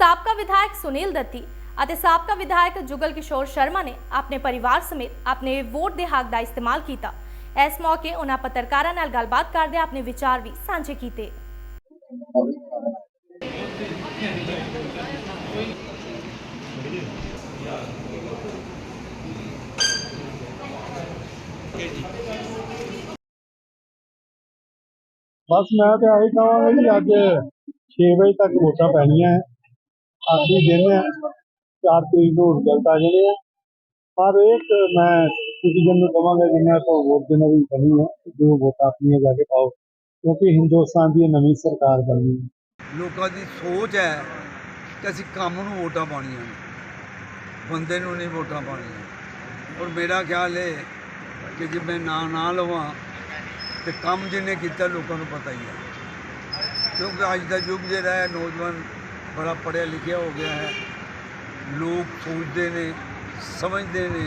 ਸਾਬਕਾ ਵਿਧਾਇਕ ਸੁਨੀਲ ਦੱਤੀ ਅਤੇ ਸਾਬਕਾ ਵਿਧਾਇਕ ਜੁਗਲ ਕਿਸ਼ੋਰ ਸ਼ਰਮਾ ਨੇ ਆਪਣੇ ਪਰਿਵਾਰ ਸਮੇਤ ਆਪਣੇ ਵੋਟ ਦੇ ਹੱਕ ਦਾ ਇਸਤੇਮਾਲ ਕੀਤਾ ਇਸ ਮੌਕੇ ਉਹਨਾਂ ਪੱਤਰਕਾਰਾਂ ਨਾਲ ਗੱਲਬਾਤ ਕਰਦੇ ਆਪਣੇ ਵਿਚਾਰ ਵੀ ਸਾਂਝੇ ਕੀਤੇ ਬਸ ਮੈਂ ਤੇ ਆਹੀ ਕਹਾਂਗਾ ਜੀ ਅੱਜ 6 ਵਜੇ ਤੱਕ ਵੋਟਾਂ ਪੈਣੀਆਂ ਹੈ ਆਖਰੀ ਦਿਨ ਹੈ। ਚਾਰ ਤਰੀਕ ਨੂੰ ਰਿਜ਼ਲਟ ਆ ਜਾਣੇ ਆ। ਪਰ ਇੱਕ ਮੈਂ ਸਿਟੀਜ਼ਨ ਨੂੰ ਕਹਾਂਗਾ ਜਿਨ੍ਹਾਂ ਤੋਂ ਵੋਟ ਦੇਣਾ ਵੀ ਬਣੀ ਹੈ। ਜੋ ਵੋਟਾਂ ਆਪਣੀਆਂ ਜਾ ਕੇ ਪਾਓ। ਕਿਉਂਕਿ ਹਿੰਦੁਸਤਾਨ ਦੀ ਨਵੀਂ ਸਰਕਾਰ ਬਣੀ ਲੋਕਾਂ ਦੀ ਸੋਚ ਹੈ ਕਿ ਅਸੀਂ ਕੰਮ ਨੂੰ ਵੋਟਾਂ ਪਾਉਣੀਆਂ ਨੇ। ਬੰਦੇ ਨੂੰ ਨਹੀਂ ਵੋਟਾਂ ਪਾਉਣੀਆਂ। ਔਰ ਮੇਰਾ ਖਿਆਲ ਹੈ ਕਿ ਜੇ ਮੈਂ ਨਾਂ ਨਾ ਲਵਾਂ ਤੇ ਕੰਮ ਜਿਹਨੇ ਕੀਤਾ ਲੋਕਾਂ ਨੂੰ ਪਤਾ ਹੀ ਹੈ। ਕਿਉਂਕਿ ਅੱਜ ਦਾ ਯੁੱਗ ਜਿਹੜਾ ਹੈ, ਨੌਜਵਾਨ ਬੜਾ ਪੜ੍ਹਿਆ ਲਿਖਿਆ ਹੋ ਗਿਆ ਹੈ। ਲੋਕ ਸੋਚਦੇ ਨੇ, ਸਮਝਦੇ ਨੇ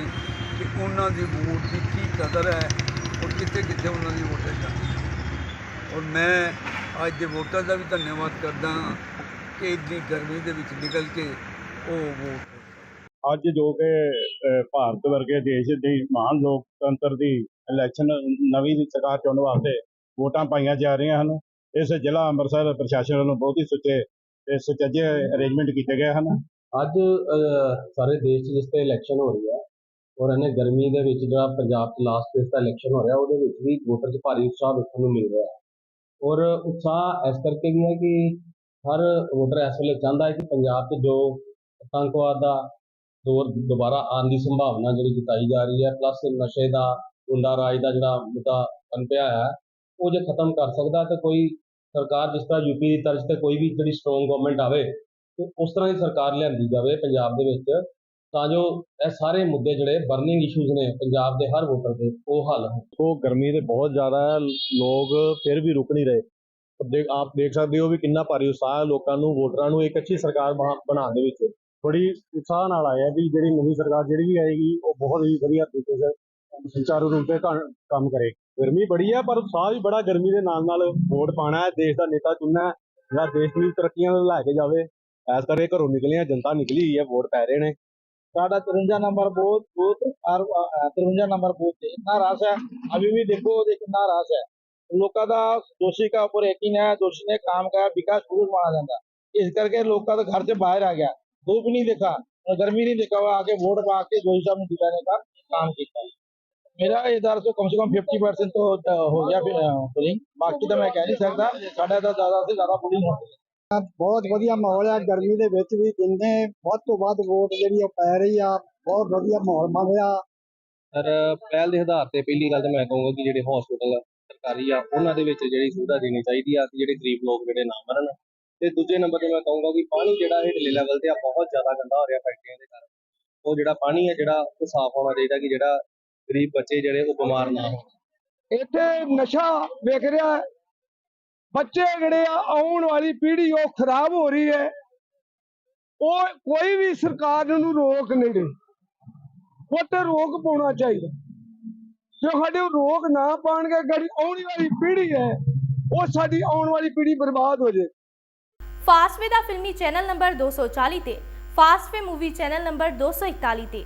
ਕਿ ਉਹਨਾਂ ਦੀ ਵੋਟ ਦੀ ਕੀ ਕਦਰ ਹੈ ਔਰ ਕਿੱਥੇ ਕਿੱਥੇ ਉਹਨਾਂ ਦੀ ਵੋਟ ਜਾਂਦੀ ਔਰ ਮੈਂ ਅੱਜ ਦੇ ਵੋਟਰ ਦਾ ਵੀ ਧੰਨਵਾਦ ਕਰਦਾ ਹਾਂ ਕਿ ਇੰਨੀ ਗਰਮੀ ਦੇ ਵਿੱਚ ਨਿਕਲ ਕੇ ਉਹ ਵੋਟ ਅੱਜ ਜੋ ਕਿ ਭਾਰਤ ਵਰਗੇ ਦੇਸ਼ ਦੀ ਮਹਾਨ ਲੋਕਤੰਤਰ ਦੀ ਇਲੈਕਸ਼ਨ ਨਵੀਂ ਦੀ ਸਰਕਾਰ ਚੁਣਨ ਵਾਸਤੇ ਵੋਟਾਂ ਪਾਈਆਂ ਜਾ ਰਹੀਆਂ ਹਨ। ਇਸ ਜ਼ਿਲ੍ਹਾ ਅੰਮ੍ਰਿਤਸਰ ਪ੍ਰਸ਼ਾਸਨ ਵੱਲੋਂ ਬਹੁਤ ਹੀ ਸੁੱਚੇ ਤੇ ਸੁਚੱਜੇ ਅਰੇਂਜਮੈਂਟ ਕੀਤੇ ਗਏ ਹਨ? ਅੱਜ ਅਹ, ਸਾਰੇ ਦੇਸ਼ 'ਚ ਜਿਸ ਤੇ ਇਲੈਕਸ਼ਨ ਹੋ ਰਹੀ ਹੈ ਔਰ ਇਹਨੇ ਗਰਮੀ ਦੇ ਵਿੱਚ ਜਿਹੜਾ ਪੰਜਾਬ 'ਚ ਲਾਸਟ ਫੇਸ ਦਾ ਇਲੈਕਸ਼ਨ ਹੋ ਰਿਹਾ ਉਹਦੇ ਵਿੱਚ ਵੀ ਵੋਟਰ 'ਚ ਭਾਰੀ ਉਤਸ਼ਾਹ ਦੇਖਣ ਨੂੰ ਮਿਲ ਰਿਹਾ। ਹੈ ਔਰ ਉਤਸ਼ਾਹ ਇਸ ਕਰਕੇ ਵੀ ਹੈ ਕਿ ਹਰ ਵੋਟਰ ਇਸ ਵੇਲੇ ਚਾਹੁੰਦਾ ਹੈ ਕਿ ਪੰਜਾਬ 'ਚ ਜੋ ਆਤੰਕਵਾਦ ਦਾ ਦੌਰ ਦੁਬਾਰਾ ਆਉਣ ਦੀ ਸੰਭਾਵਨਾ ਜਿਹੜੀ ਜਤਾਈ ਜਾ ਰਹੀ ਹੈ ਪਲੱਸ ਨਸ਼ੇ ਦਾ ਗੁੰਡਾ ਰਾਜ ਦਾ ਜਿਹੜਾ ਮੁੱਦਾ ਪਨਪਿਆ ਹੈ ਉਹ ਜੇ ਖਤਮ ਕਰ ਸਕਦਾ ਹੈ ਤਾਂ ਕੋਈ ਸਰਕਾਰ ਜਿਸ ਤਰ੍ਹਾਂ ਯੂਪੀ ਦੀ ਤਰਜ਼ ਤੇ ਕੋਈ ਵੀ ਜਿਹੜੀ ਸਟਰੋਂਗ ਗਵਰਨਮੈਂਟ ਆਵੇ ਤੇ ਉਸ ਤਰ੍ਹਾਂ ਦੀ ਸਰਕਾਰ ਲਿਆਂਦੀ ਜਾਵੇ ਪੰਜਾਬ ਦੇ ਵਿੱਚ, ਤਾਂ ਜੋ ਇਹ ਸਾਰੇ ਮੁੱਦੇ ਜਿਹੜੇ ਬਰਨਿੰਗ ਇਸ਼ੂਜ਼ ਨੇ ਪੰਜਾਬ ਦੇ ਹਰ ਵੋਟਰ ਦੇ ਉਹ ਹੱਲ ਹੋਣ। ਉਹ ਗਰਮੀ ਤੇ ਬਹੁਤ ਜ਼ਿਆਦਾ ਹੈ, ਲੋਕ ਫਿਰ ਵੀ ਰੁਕ ਨਹੀਂ ਰਹੇ। ਦੇਖ ਆਪ ਦੇਖ ਸਕਦੇ ਹੋ ਵੀ ਕਿੰਨਾ ਭਾਰੀ ਉਤਸ਼ਾਹ ਹੈ ਲੋਕਾਂ ਨੂੰ ਵੋਟਰਾਂ ਨੂੰ ਇੱਕ ਅੱਛੀ ਸਰਕਾਰ ਬਣਾ- ਬਣਾਉਣ ਦੇ ਵਿੱਚ। ਬੜੀ ਉਤਸ਼ਾਹ ਨਾਲ ਆਇਆ ਵੀ ਜਿਹੜੀ ਨਵੀਂ ਸਰਕਾਰ ਜਿਹੜੀ ਵੀ ਆਏਗੀ, ਉਹ ਬਹੁਤ ਹੀ ਵਧੀਆ ਤਰੀਕੇ ਸੇ ਸੁਚਾਰੂ ਰੂਪ ਤੇ ਕ- ਕੰਮ ਕਰੇ ਗਰਮੀ ਬੜੀ ਹੈ ਪਰ ਉਤਸ਼ਾਹ ਵੀ ਬੜਾ ਗਰਮੀ ਦੇ ਨਾਲ ਨਾਲ ਵੋਟ ਪਾਣਾ ਹੈ ਦੇਸ਼ ਦਾ ਨੇਤਾ ਚੁਣਨਾ ਹੈ ਜਿਹੜਾ ਦੇਸ਼ ਨੂੰ ਤਰੱਕੀਆਂ ਵੱਲ ਲੈ ਕੇ ਜਾਵੇ ਐਸ ਕਰਕੇ ਘਰੋਂ ਨਿਕਲੇ ਆ ਜਨਤਾ ਨਿਕਲੀ ਹੋਈ ਹੈ ਵੋਟ ਪੈ ਰਹੇ ਨੇ साढ़ा तिरंजा नंबर बूथ बूथ और तिरंजा नंबर बूथ है इतना रस है अभी भी देखो देख कितना रस है लोगों का दोषी का ऊपर यकीन है दोषी ने काम किया विकास शुरू माना जाता इस करके लोग का तो घर से बाहर आ गया धूप नहीं देखा और गर्मी नहीं देखा हुआ आके वोट पा के दोषी साहब ने दिलाने का काम ਮੇਰਾ ਇਧਰ ਤੋਂ ਕਮ ਸੇ ਕਮ 50% ਤੋਂ ਹੋ ਗਿਆ ਪੁਲਿੰਗ ਬਾਕੀ ਤਾਂ ਮੈਂ ਕਹਿ ਨਹੀਂ ਸਕਦਾ। ਸਾਡਾ ਤਾਂ ਜ਼ਿਆਦਾ ਸੇ ਜ਼ਿਆਦਾ ਪੁਲਿੰਗ ਹੋ ਬਹੁਤ ਵਧੀਆ ਮਾਹੌਲ ਹੈ ਗਰਮੀ ਦੇ ਵਿੱਚ ਵੀ ਜਿੰਨੇ ਵੱਧ ਤੋਂ ਵੱਧ ਵੋਟ ਜਿਹੜੀ ਉਹ ਪੈ ਰਹੀ ਆ। ਬਹੁਤ ਵਧੀਆ ਮਾਹੌਲ ਬਣ ਰਿਹਾ। ਸਰ ਪਹਿਲ ਦੇ ਆਧਾਰ ਤੇ ਪਹਿਲੀ ਗੱਲ ਤਾਂ ਮੈਂ ਕਹੂੰਗਾ ਕਿ ਜਿਹੜੇ ਹਸਪੀਟਲ ਸਰਕਾਰੀ ਆ ਉਹਨਾਂ ਦੇ ਵਿੱਚ ਜਿਹੜੀ ਸੁਵਿਧਾ ਦੇਣੀ ਚਾਹੀਦੀ ਆ ਕਿ ਜਿਹੜੇ ਗਰੀਬ ਲੋਕ ਜਿਹੜੇ ਨਾ ਮਰਨ। ਤੇ ਦੂਜੇ ਨੰਬਰ ਤੇ ਮੈਂ ਕਹੂੰਗਾ ਕਿ ਪਾਣੀ ਜਿਹੜਾ ਹੇਠਲੇ ਲੈਵਲ ਤੇ ਆ ਬਹੁਤ ਜ਼ਿਆਦਾ ਗੰਦਾ ਹੋ ਰਿਹਾ ਫੈਕਟਰੀਆਂ ਦੇ ਕਾਰਨ ਉਹ ਜਿਹੜਾ ਪਾਣੀ ਆ ਜਿਹੜਾ ਉਹ ਸਾਫ਼ ਹੋਣਾ ਚਾਹੀਦਾ ਕਿ ਜਿਹੜਾ ਗਰੀਬ ਬੱਚੇ ਜਿਹੜੇ ਉਹ ਬਿਮਾਰ ਨਾ ਹੋਣ। ਇੱਥੇ ਨਸ਼ਾ ਵੇਖ ਰਿਹਾ ਬੱਚੇ ਜਿਹੜੇ ਆ ਆਉਣ ਵਾਲੀ ਪੀੜ੍ਹੀ ਉਹ ਖਰਾਬ ਹੋ ਰਹੀ ਹੈ। ਉਹ ਕੋਈ ਵੀ ਸਰਕਾਰ ਨੂੰ ਰੋਕ ਨਹੀਂ ਰਹੀ। ਉਹ ਤੇ ਰੋਕ ਪਾਉਣਾ ਚਾਹੀਦਾ। ਜੇ ਸਾਡੇ ਉਹ ਰੋਕ ਨਾ ਪਾਣਗੇ ਗੜੀ ਆਉਣ ਵਾਲੀ ਪੀੜ੍ਹੀ ਹੈ ਉਹ ਸਾਡੀ ਆਉਣ ਵਾਲੀ ਪੀੜ੍ਹੀ ਬਰਬਾਦ ਹੋ ਜਾਏ ਫਾਸਟਵੇ ਦਾ ਫਿਲਮੀ ਚੈਨਲ ਨੰਬਰ 240 ਤੇ ਫਾਸਟਵੇ ਮੂਵੀ ਚੈਨਲ ਨੰਬਰ 241 ਤੇ